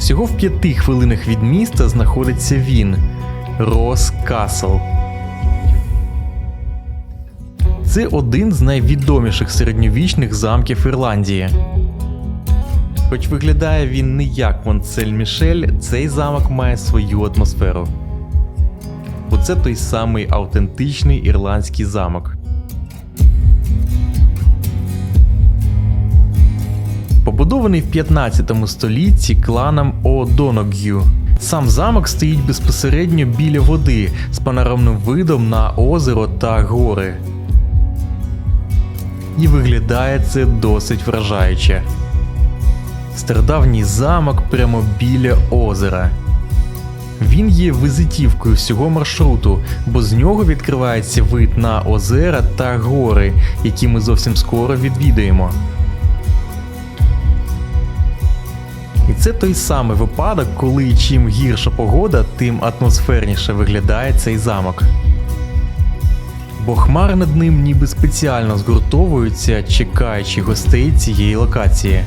Всього в п'яти хвилинах від міста знаходиться він Рос Касл. Це один з найвідоміших середньовічних замків Ірландії. Хоч виглядає він не як Монсель Мішель, цей замок має свою атмосферу. Бо це той самий автентичний ірландський замок. Побудований в 15 столітті кланом О'Доног'ю. Сам замок стоїть безпосередньо біля води з панорамним видом на озеро та гори. І виглядає це досить вражаюче. Стародавній замок прямо біля озера. Він є визитівкою всього маршруту, бо з нього відкривається вид на озера та гори, які ми зовсім скоро відвідаємо. Це той самий випадок, коли чим гірша погода, тим атмосферніше виглядає цей замок. Бо хмари над ним ніби спеціально згуртовуються, чекаючи гостей цієї локації.